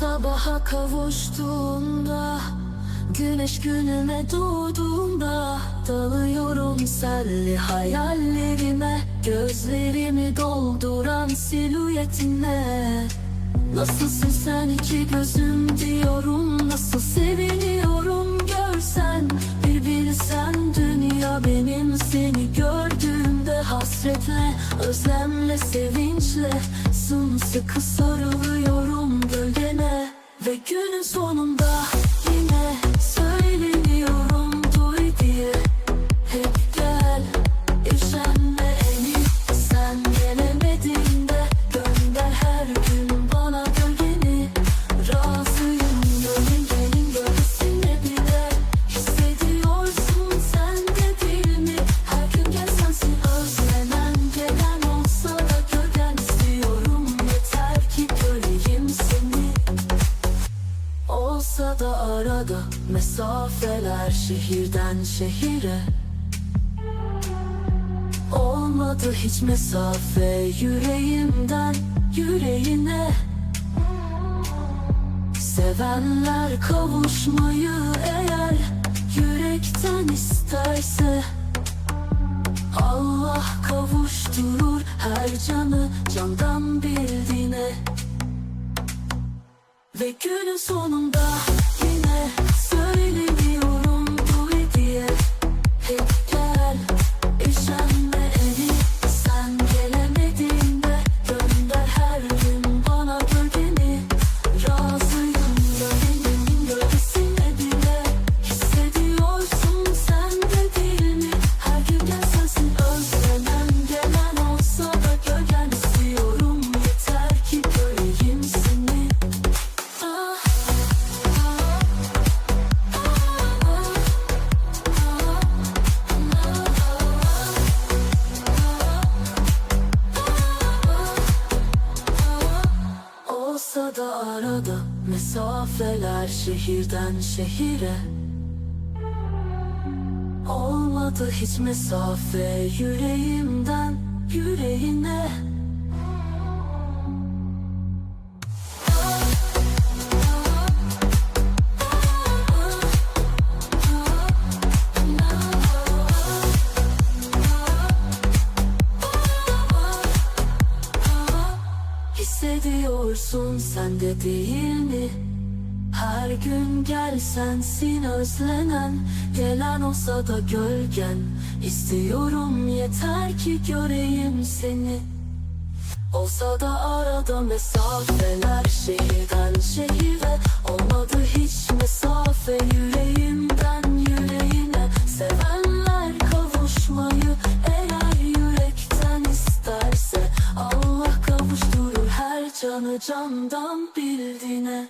Sabaha kavuştuğunda Güneş günüme doğduğunda Dalıyorum selli hayallerime Gözlerimi dolduran silüetine. Nasılsın sen iki gözüm diyorum Nasıl seviniyorum görsen. Bir bilsen dünya benim seni gördüğümde Hasretle, özlemle, sevinçle Sımsıkı sarılıyorum. gölgene Ve günün sonunda arada mesafeler şehirden şehire. Olmadı hiç mesafe yüreğimden yüreğine. Sevenler kavuşmayı eğer yürekten isterse. Allah kavuşturur her canı candan bildiğine. Ve günün sonunda Olsa da arada mesafeler şehirden şehire. Olmadı hiç mesafe yüreğimden yüreğine Hissediyorsun sen de değil mi? Her gün gel sensin özlenen Gelen olsa da gölgen. İstiyorum yeter ki göreyim seni. Olsa da arada mesafeler Şehirden şehire. Olmadı hiç mesafe Yüreğimden canı candan bildiğine